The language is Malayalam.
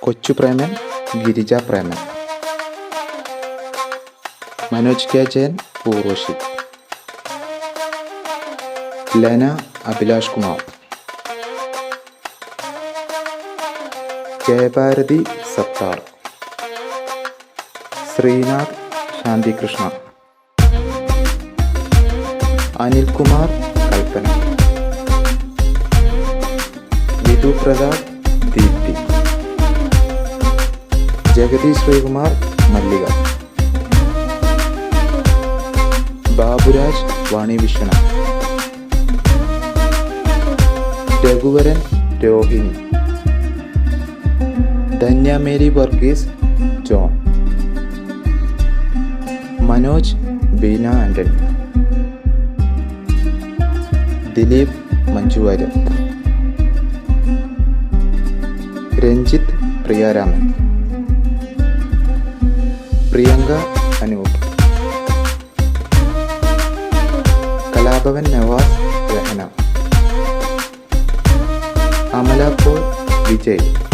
കൊച്ചു Preman Girija Preman. Manoj K Jayan പൂർവശി ലന Abhilash Kumar. Jayabharathi Sathar. Sreenath Shanthikrishna. Anilkumar Kalpana. Vidhu Prathap Deepthi. Jagathy Sreekumar Mallika. Baburaj Vani Viswanath. Raghuvaran Rohini. Dhanya Mary Varghese John. Manoj Beena Antony Dileep Manju Warrier Ranjith Priya Raman. Priyanka Anoop. Kalabhavan Navas Rahana. Amala Paul Vijay.